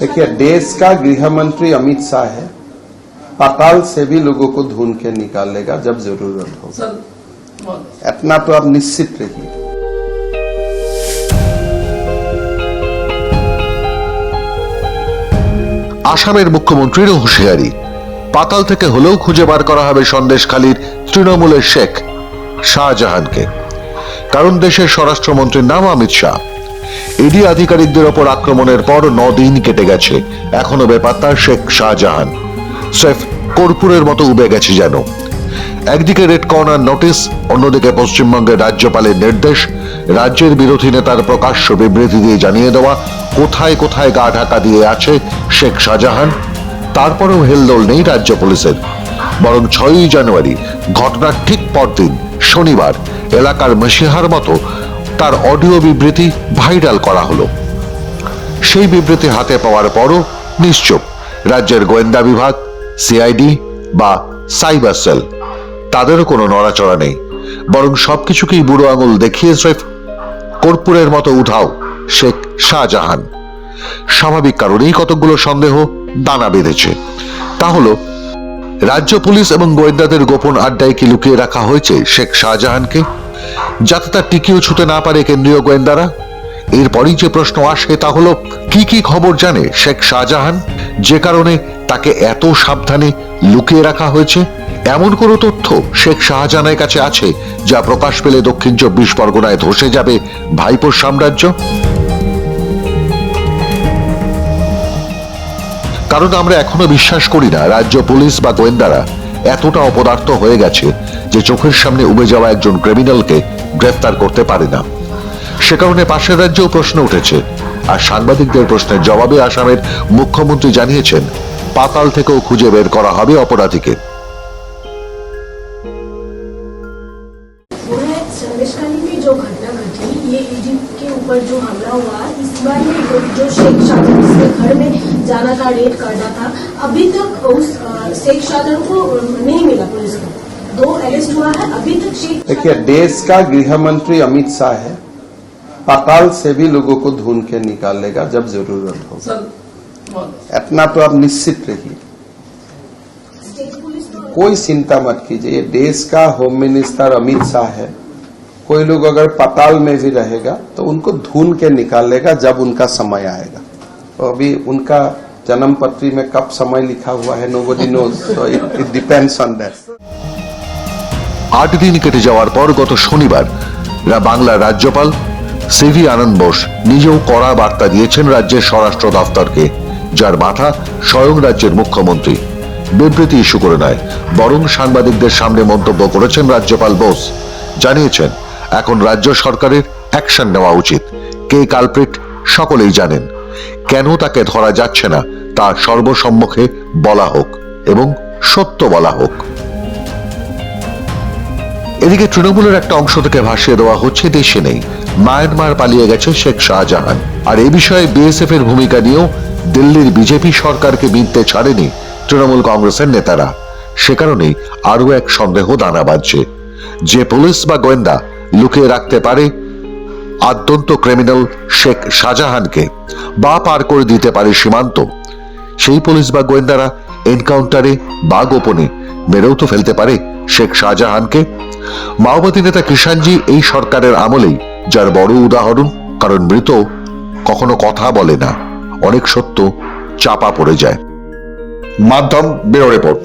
देखिए देश का गृह मंत्री अमित शाह है पाताल से भी लोगों को ढूंढ के निकालेगा जब जरूरत हो सर बहुत इतना तो आप निश्चित रहिए আসামের মুখ্যমন্ত্রীরও হুঁশিয়ারি পাতাল থেকে হলেও খুঁজে বার করা হবে সন্দেশখালীর তৃণমূলের শেখ শাহজাহানকে কারণ দেশের স্বরাষ্ট্রমন্ত্রীর নাম অমিত শাহ ইডি আধিকারিকদের ওপর আক্রমণের পর দিন কেটে গেছে। এখনও বেপাত্তা শেখ শাহজাহান। স্রেফ কর্পূরের মতো উবে গেছে যেন। একদিকে রেড কর্নার নোটিশ, অন্যদিকে পশ্চিমবঙ্গের রাজ্যপালের নির্দেশ, রাজ্যের বিরোধী নেতার প্রকাশ্য বিবৃতি দিয়ে জানিয়ে দেওয়া, কোথায় কোথায় গা ঢাকা দিয়ে আছে শেখ শাহজাহান। তারপরেও হেলদোল নেই রাজ্য পুলিশের। বরং ছয়ই জানুয়ারি, ঘটনার ঠিক পরদিন, শনিবার, এলাকার মসিহার মতো তার অডিও বিবৃতি ভাইরাল করা হলো। সেই বিবৃতি হাতে পাওয়ার পরও নিশ্চুপ। রাজ্যের গোয়েন্দা বিভাগ, সিআইডি বা সাইবার সেল, তাদেরও কোনো নড়াচড়া নেই। বরং সবকিছুকেই বুড়ো আঙুল দেখিয়ে স্রেফ কর্পূরের মতো উঠাও শেখ শাহজাহান। স্বাভাবিক কারণেই কতকগুলো সন্দেহ দানা বেঁধেছে। তা হলো, রাজ্য পুলিশ এবং গোয়েন্দাদের গোপন আড্ডায় কি লুকিয়ে রাখা হয়েছে শেখ শাহজাহানকে? যাতে তার টিকিও ছুতে না পারে কেন্দ্রীয় গোয়েন্দারা। এরপরই যে প্রশ্ন আসে তা হলো, কি কি খবর জানে শেখ শাহজাহান? যে কারণে তাকে এত সাবধানে লুকিয়ে রাখা হয়েছে। এমন কোনো তথ্য শেখ শাহজাহানের কাছে আছে, যা প্রকাশ পেলে দক্ষিণ চব্বিশ পরগনায় ধসে যাবে ভাইপোর সাম্রাজ্য? কারণ আমরা এখনও বিশ্বাস করি না, রাজ্য পুলিশ বা গোয়েন্দারা এতটা অপদার্থ হয়ে গেছে যে চোখের সামনে উবে যাওয়া একজন ক্রিমিনালকে গ্রেফতার করতে পারে না। সে কারণে পাশের রাজ্যেও প্রশ্ন উঠেছে। আর সাংবাদিকদের প্রশ্নের জবাবে আসামের মুখ্যমন্ত্রী জানিয়েছেন, পাতাল থেকেও খুঁজে বের করা হবে অপরাধীকে। वो संदेशखाली में जो घटना घटी ये ईडी के ऊपर जो हमला हुआ इस बार में जो- जो शेख शाहजहां जिसके घर में जाना था रेड करना था अभी तक उस शेख शाहजहां को नहीं मिला पुलिस को। दो अरेस्ट हुआ है अभी तक शेख देखिए देश का गृह मंत्री अमित शाह है। पाताल से भी लोगों को ढूंढ के निकालेगा जब ज़रूरत हो। सर इतना तो आप निश्चित रहिए। स्टेट पुलिस कोई चिंता मत कीजिए ये देश का होम मिनिस्टर अमित शाह है। कोई लोग अगर पाताल में भी रहेगा तो उनको ढूंढ के निकालेगा जब उनका समय आएगा तो अभी उनका जन्म पत्री में कब समय लिखा हुआ है nobody knows so it, it depends on that আট দিন কেটে যাওয়ার পর গত শনিবার রা- বাংলার রাজ্যপাল সিভি আনন্দ বোস নিজেও কড়া বার্তা দিয়েছেন রাজ্যের স্বরাষ্ট্র দফতরকে যার মাথা স্বয়ং রাজ্যের মুখ্যমন্ত্রী বিবৃতি ইস্যু করে নয় বরং সাংবাদিকদের সামনে মন্তব্য করেছেন রাজ্যপাল বোস জানিয়েছেন এখন রাজ্য সরকারের অ্যাকশন নেওয়া উচিত। কে কালপ্রিট সকলেই জানেন। কেন তাকে ধরা যাচ্ছে না, তা সর্বসম্মুখে বলা হোক এবং সত্য বলা হোক। এদিকে তৃণমূলের একটা অংশ থেকে ভাসিয়ে দেওয়া হচ্ছে, দেশে নেই। মায়ানমার পালিয়ে গেছে শেখ শাহজাহান। আর এই বিষয়ে বিএসএফ এর ভূমিকা নিয়েও দিল্লির বিজেপি সরকারকে মিনতে ছাড়েনি তৃণমূল কংগ্রেসের নেতারা। সে কারণেই আরও এক সন্দেহ দানা বাঁধছে। যে পুলিশ বা গোয়েন্দা লুকিয়ে রাখতে পারে। আদ্যন্ত ক্রিমিনাল শেখ শাহজাহানকে বা পার করে দিতে পারে সীমান্ত। সেই পুলিশ বা গোয়েন্দারা এনকাউন্টারে বা গোপনে মেরেও তো ফেলতে পারে শেখ শাহজাহানকে। মাওবাদী নেতা কিষানজি এই সরকারের আমলেই যার বড় উদাহরণ, কারণ মৃত কখনো কথা বলে না, অনেক সত্য চাপা পড়ে যায়। মাধ্যম ব্যুরো রিপোর্ট।